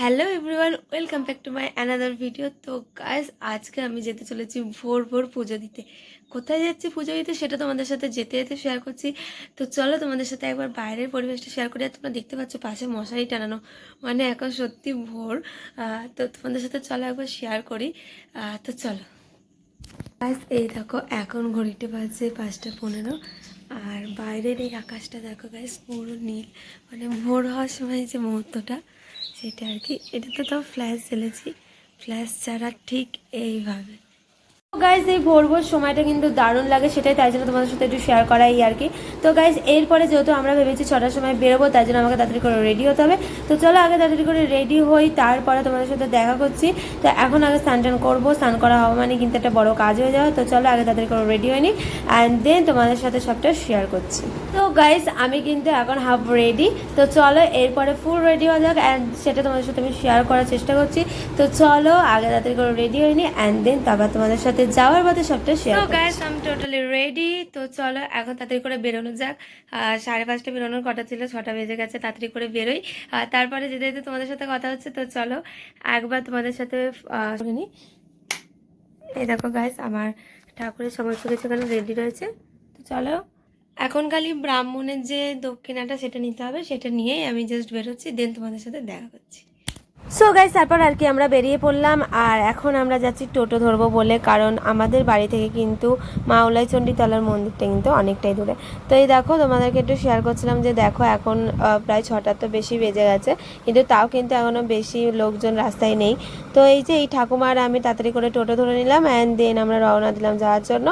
Hello everyone welcome back to my another video তো guys আজকে আমি যেতে চলেছি ভোর ভোর পুজো দিতে। কোথায় যাচ্ছি পুজো দিতে সেটা তোমাদের সাথে যেতে যেতে শেয়ার করছি। তো চলো তোমাদের সাথে একবার বাইরের পরিবেশটা শেয়ার করি। আর তোমরা দেখতে পাচ্ছ পাশে মশারি টানানো। মানে এখন সত্যি ভোর। তো তোমাদের সাথে চলো একবার শেয়ার করি। তো চলো। গাইস এই দেখো, এখন ঘড়িটা বাজে পাঁচটা পনেরো। আর বাইরের এই আকাশটা দেখো গাইস পুরো নীল। মানে ভোর হওয়ার সময় যে মুহূর্তটা। সেটা আর কি এটা তো তাও ফ্ল্যাশ জ্বেলেছি। ফ্ল্যাশ ছাড়া ঠিক এইভাবে। গাইজ এই ভোর ভোর সময়টা কিন্তু দারুণ লাগে সেটাই তাই জন্য তোমাদের সাথে একটু শেয়ার করাই আর কি। তো গাইজ এরপরে যেহেতু আমরা ভেবেছি ছটার সময় বেরোবো তাই জন্য আমাকে তাড়াতাড়ি করে রেডি হতে হবে। তো চলো আগে তাড়াতাড়ি করে রেডি হই তারপরে তোমাদের সাথে দেখা করছি। তো এখন আগে স্নান টান করব স্নান করা হওয়া মানে কিন্তু একটা বড় কাজ হয়ে যাবে। তো চলো আগে তাড়াতাড়ি করে রেডি হয়নি অ্যান্ড দেন তোমাদের সাথে সবটা শেয়ার করছি। তো গাইজ আমি কিন্তু এখন হাফ রেডি তো চলো এরপরে ফুল রেডি হওয়া যাক অ্যান্ড সেটা তোমাদের সাথে আমি শেয়ার করার চেষ্টা করছি। তো চলো আগে তাড়াতাড়ি করে রেডি হয়নি অ্যান্ড দেন তারপর তোমাদের সাথে যাওয়ার পথে সবটা শেয়ার তো গাইজ আমি টোটালি রেডি তো চলো এখন তাড়াতাড়ি করে বেরোনো যাক। সাড়ে পাঁচটা বেরোনোর কটা ছিল ছটা বেজে গেছে তাড়াতাড়ি করে বেরোই। আর তারপরে যেতে যেতে তোমাদের সাথে কথা হচ্ছে তো চলো একবার তোমাদের সাথে। এই দেখো গাইস আমার ঠাকুরের সমস্ত কিছু এখানে রেডি রয়েছে। তো চলো এখন খালি ব্রাহ্মণের যে দক্ষিণাটা সেটা নিতে হবে, সেটা নিয়েই আমি জাস্ট বেরোচ্ছি দেন তোমাদের সাথে দেখা করছি। সো গাইস তারপর আর কি আমরা বেরিয়ে পড়লাম, আর এখন আমরা যাচ্ছি টোটো ধরবো বলে, কারণ আমাদের বাড়ি থেকে কিন্তু মাওলাই চণ্ডীতলার মন্দিরটা কিন্তু অনেকটাই দূরে। তো এই দেখো, তোমাদেরকে একটু শেয়ার করছিলাম যে দেখো, এখন প্রায় ছটার তো বেশি বেজে গেছে, কিন্তু তাও কিন্তু এখনও বেশি লোকজন রাস্তায় নেই। তো এই যে এই ঠাকুমার আমি তাড়াতাড়ি করে টোটো ধরে নিলাম অ্যান্ড দেন আমরা রওনা দিলাম যাওয়ার জন্য।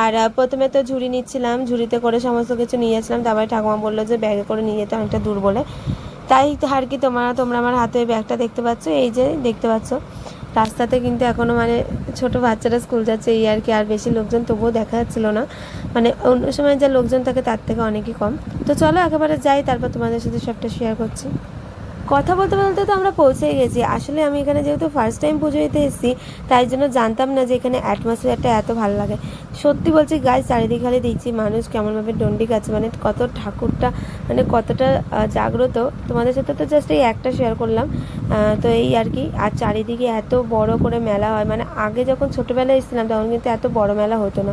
আর প্রথমে তো ঝুড়ি নিচ্ছিলাম, ঝুড়িতে করে সমস্ত কিছু নিয়ে যাচ্ছিলাম তারপরে ঠাকুমা বলল যে ব্যাগে করে নিয়ে যেতে অনেকটা দূর বলে। তাই আর কি তোমরা তোমরা আমার হাতে ব্যাগটা দেখতে পাচ্ছ, এই যে দেখতে পাচ্ছ। রাস্তাতে কিন্তু এখনও মানে ছোট বাচ্চারা স্কুল যাচ্ছে, এই আর কি, আর বেশি লোকজন তবুও দেখা যাচ্ছিল না। মানে অন্য সময় যা লোকজন থাকে তার থেকে অনেকই কম। তো চলো একেবারে যাই, তারপর তোমাদের সাথে সবটা শেয়ার করছি। কথা বলতে বলতে তো আমরা পৌঁছেই গেছি। আসলে আমি এখানে যেহেতু ফার্স্ট টাইম পুজো দিতে এসেছি, তাই জন্য জানতাম না যে এখানে অ্যাটমসফিয়ারটা এত ভালো লাগে। সত্যি বলছি গাছ চারিদিক খালি দেখছি, মানুষ কেমনভাবে ডন্ডি গাছে মানে কত ঠাকুরটা মানে কতটা জাগ্রত। তোমাদের সাথে তো জাস্ট এই একটা শেয়ার করলাম। তো এই আর কি, আর চারিদিকে এত বড় করে মেলা হয় মানে আগে যখন ছোটোবেলায় এসেছিলাম, তখন কিন্তু এত বড় মেলা হতো না।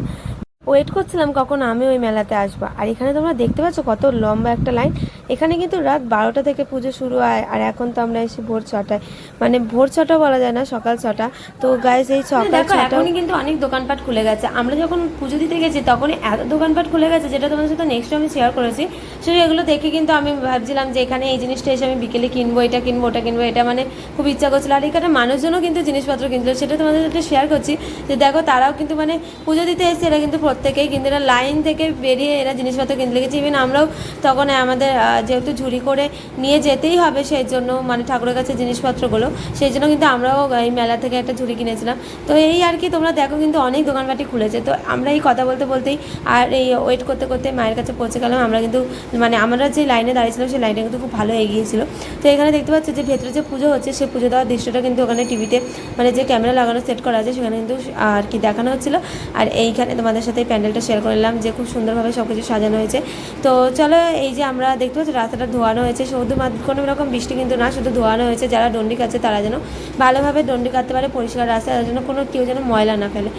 ওয়েট করছিলাম কখন আমি ওই মেলাতে আসব। আর এখানে তোমরা দেখতে পাচ্ছ কত লম্বা একটা লাইন এখানে কিন্তু রাত বারোটা থেকে পুজো শুরু হয় আর এখন তো আমরা এসে ভোর ছটায়। মানে ভোর ছটা বলা যায় না সকাল ছটা। তো গাইজ এই সকাল ছটা এখনই কিন্তু অনেক দোকানপাট খুলে গেছে। আমরা যখন পুজো দিতে গেছি তখনই এত দোকানপাট খুলে গেছে যেটা তোমাদের সাথে নেক্সট আমি শেয়ার করেছি। সেই এগুলো দেখে কিন্তু আমি ভাবছিলাম যে এখানে এই জিনিসটা এসে আমি বিকেলে কিনবো এটা কিনবো ওটা কিনবো। এটা মানে খুব ইচ্ছা করছিল। আর এখানে মানুষজনও কিন্তু জিনিসপত্র কিনছিল। সেটা তোমাদের সাথে শেয়ার করছি যে দেখো তারাও কিন্তু মানে পুজো দিতে এসেছে এরা কিন্তু প্রত্যেকেই কিন্তু এরা লাইন থেকে বেরিয়ে এরা জিনিসপত্র কিনতে লেগেছে। ইভেন আমরাও তখন আমাদের যেহেতু ঝুড়ি করে নিয়ে যেতেই হবে, সেই জন্য মানে ঠাকুরের কাছে জিনিসপত্রগুলো, সেই জন্য কিন্তু আমরাও এই মেলা থেকে একটা ঝুড়ি কিনেছিলাম। তো এই আর কি তোমরা দেখো কিন্তু অনেক দোকানপাটি খুলেছে। তো আমরা এই কথা বলতে বলতেই আর এই ওয়েট করতে করতে মায়ের কাছে পৌঁছে গেলাম। আমরা কিন্তু মানে আমরা যে লাইনে দাঁড়িয়েছিলাম, সেই লাইনটা কিন্তু খুব ভালো এগিয়েছিল। তো এখানে দেখতে পাচ্ছি যে ভেতরে যে পুজো হচ্ছে, সেই পুজো দেওয়ার দৃশ্যটা কিন্তু ওখানে টিভিতে মানে যে ক্যামেরা লাগানো সেট করা আছে, সেখানে কিন্তু আর কি দেখানো হচ্ছিল। আর এইখানে তোমাদের সাথে এই প্যান্ডেলটা শেয়ার করলাম যে খুব সুন্দরভাবে সব কিছু সাজানো হয়েছে। তো চলো, এই যে আমরা দেখতে পাচ্ছি রাস্তাটা ধোয়ানো হয়েছে শুধুমাত্র কোনো রকম বৃষ্টি কিন্তু না, শুধু ধোয়ানো হয়েছে, যারা ডন্ডি কাটছে তারা যেন ভালোভাবে ডন্ডি কাটতে পারে, পরিষ্কার রাস্তা, তার জন্য কোনো কেউ যেন ময়লা না ফেলে।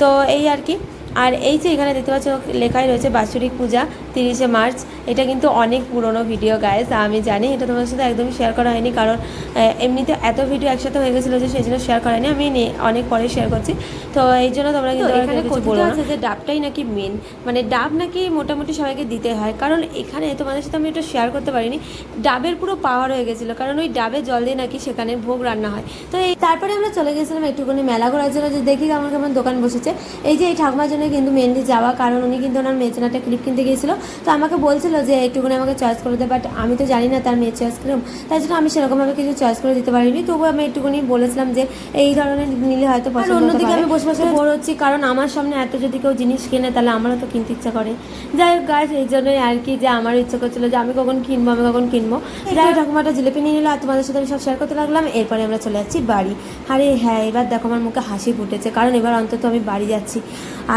তো এই আর কি, আর এই যে এখানে দেখতে পাচ্ছ, লেখাই রয়েছে বাৎসরিক পূজা তিরিশে মার্চ। এটা কিন্তু অনেক পুরনো ভিডিও গাইজ আমি জানি এটা তোমার সাথে একদমই শেয়ার করা হয়নি কারণ এমনিতে এত ভিডিও একসাথে হয়ে গেছিল যে সেই জন্য শেয়ার করা হয়নি। আমি অনেক পরে শেয়ার করছি। তো এই জন্য তোমরা কিন্তু এখানে বলো আছে যে ডাবটাই নাকি মেন মানে ডাব নাকি মোটামুটি সবাইকে দিতে হয়। কারণ এখানে তোমাদের সাথে আমি একটু শেয়ার করতে পারিনি। ডাবের পুরো পাওয়ার হয়ে গেছিল। কারণ ওই ডাবে জল দিয়ে নাকি সেখানে ভোগ রান্না হয়। তো এই তারপরে আমরা চলে গেছিলাম একটুখানি মেলা ঘোরার জন্য। যে দেখি কেমন কেমন দোকান বসেছে। এই যে এই ঠাকুমার জন্য কিন্তু মেনলি যাওয়া। কারণ উনি কিন্তু ওনার একটা ক্লিপ কিনতে গিয়েছিল। তো আমাকে বলছিল যে একটুখানি আমাকে চয়েস করে দেয় বাট আমি তো জানি না তার মেয়ের চয়েস কিরম তাই জন্য আমি সেরকমভাবে কিছু চয়েস করে দিতে পারিনি। তবু আমি একটুখানি বলেছিলাম যে এই ধরনের নিলে হয়তো পছন্দ অন্যদিকে আমি বসে বসে বোর হচ্ছি কারণ আমার সামনে এত যদি কেউ জিনিস কেনে তাহলে আমারও তো কিনতে ইচ্ছা করে। যাই হোক গাছ এই জন্যই আর কি যে আমার ইচ্ছা করছিল যে আমি কখন কিনবো আমি কখন কিনবো। যাই হোক, ঠাকুমাটা জিলিপি নিয়ে নিল আর তোমাদের সাথে আমি সব শেয়ার করতে লাগলাম। এরপরে আমরা চলে যাচ্ছি বাড়ি। আরে হ্যাঁ এবার দেখো আমার মুখে হাসি ফুটেছে কারণ এবার অন্তত আমি বাড়ি যাচ্ছি।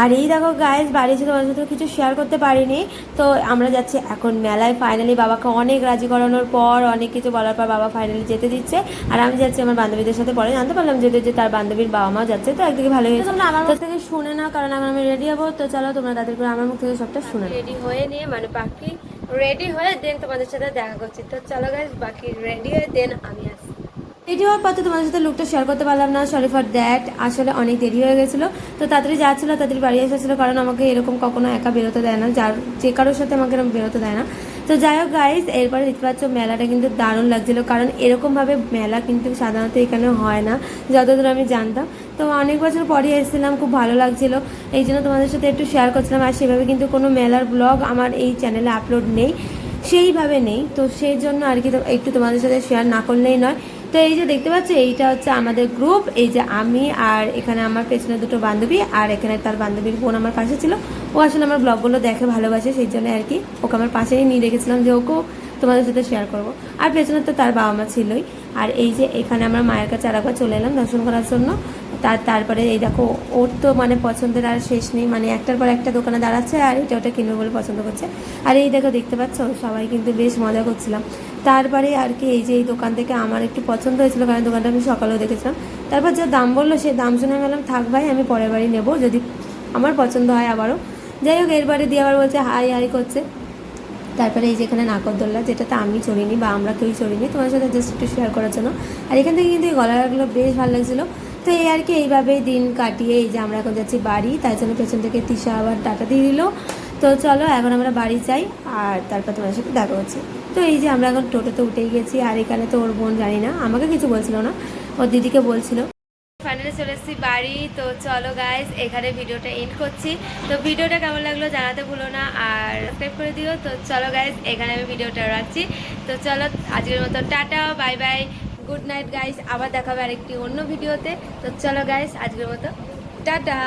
আর এই দেখো গায়েস বাড়ি এসে তোমাদের সাথে কিছু শেয়ার করতে পারিনি। তো আমরা যাচ্ছি এখন মেলায় ফাইনালি বাবাকে অনেক রাজি করানোর পর অনেক কিছু বলার পর বাবা ফাইনালি যেতে দিচ্ছে। আর আমি যাচ্ছি আমার বান্ধবীদের সাথে পরে। জানতে পারলাম যে যে তার বান্ধবীর বাবা মা যাচ্ছে তো একদিকে ভালো হয়েছে। তোমরা আমার থেকে শুনে না কারণ আমার আমি রেডি হব। তো চলো তোমরা তাদের করে আমার মুখ থেকে সবটা শুনে রেডি হয়ে নিয়ে মানে বাকি রেডি হয়ে দেন তোমাদের সাথে দেখা করছি। তো চলো গাইজ বাকি রেডি হয়ে দেন আমি আসি রেডি হওয়ার পর তো তোমাদের সাথে লুকটা শেয়ার করতে পারলাম না সরি ফর দ্যাট আসলে অনেক দেরি হয়ে গেছিল। তো তাড়াতাড়ি যাচ্ছিল তাড়াতাড়ি বাড়ি এসেছিল কারণ আমাকে এরকম কখনো একা বেরোতে দেয় না, যার যে কারোর সাথে আমাকে এরকম বেরোতে দেয় না। তো যাই হোক গাইজ এরপরে দেখতে পাচ্ছ মেলাটা কিন্তু দারুণ লাগছিল, কারণ এরকমভাবে মেলা কিন্তু সাধারণত এখানে হয় না, যতদূর আমি জানতাম। তো অনেক বছর পরে এসেছিলাম, খুব ভালো লাগছিল। এই জন্য তোমাদের সাথে একটু শেয়ার করছিলাম, আর সেভাবে কিন্তু কোনো মেলার ব্লগ আমার এই চ্যানেলে আপলোড নেই, সেইভাবে নেই। তো সেই জন্য আর কি একটু তোমাদের সাথে শেয়ার না করলেই নয়। তো এই যে দেখতে পাচ্ছ, এইটা হচ্ছে আমাদের গ্রুপ এই যে আমি আর এখানে আমার পেছনে দুটো বান্ধবী আর এখানে তার বান্ধবীর বোন আমার পাশে ছিল। ও আসলে আমার ব্লগগুলো দেখে ভালোবাসে, সেই জন্য আর কি ওকে আমার পাশেই নিয়ে রেখেছিলাম যে ওকেও তোমাদের সাথে শেয়ার করব। আর পেছনে তো তার বাবা মা ছিলই। আর এই যে এখানে আমার মায়ের কাছে আর একবার চলে এলাম দর্শন করার জন্য। তার তারপরে এই দেখো, ওর তো মানে পছন্দের আর শেষ নেই মানে একটার পর একটা দোকানে দাঁড়াচ্ছে আর এটা ওটা কিনবে বলে পছন্দ করছে। আর এই দেখো, দেখতে পাচ্ছ? সবাই কিন্তু বেশ মজা করছিলাম। তারপরে আর কি এই যে এই দোকান থেকে আমার একটু পছন্দ হয়েছিল, কারণ দোকানটা আমি সকালেও দেখেছিলাম। তারপর যা দাম বলল সেই দাম শুনে আমি বললাম, থাক ভাই, আমি পরের বাড়ি নেব, যদি আমার পছন্দ হয় আবারও। যাই হোক এরবারে দিয়ে আবার বলছে, হাই হাই করছে। তারপরে এই যে এখানে নাকরদোল্লা যেটাতে আমি চড়িনি বা আমরা কেউই চড়িনি তোমার সাথে জাস্ট একটু শেয়ার করার জন্য। আর এখান থেকে কিন্তু এই গলাগুলো বেশ ভালো লাগছিল। তো এই আর কি, এইভাবেই দিন কাটিয়ে এই যে আমরা এখন যাচ্ছি বাড়ি তাই জন্য পেছন থেকে তিশা আবার টাটা দিয়ে দিল। তো চলো, এখন আমরা বাড়ি যাই আর তারপর তোমার সাথে দেখা হচ্ছে। তো এই যে আমরা এখন টোটোতে উঠেই গেছি, আর এখানে তো ওর বোন জানি না, আমাকে কিছু বলছিল না, ওর দিদিকে বলছিল। ফাইনালি চলে এসেছি বাড়ি, তো চলো গাইজ এখানে ভিডিওটা এন্ড করছি। তো ভিডিওটা কেমন লাগল জানাতে ভুলো না, আর সাবস্ক্রাইব করে দিও। তো চলো গাইজ এখানে আমি ভিডিওটা রাখছি। তো চলো, আজকের মতো tata bye bye good night guys আবার দেখাবে আরেকটি অন্য ভিডিওতে। তো চলো গাইস আজকের মতো টাটা।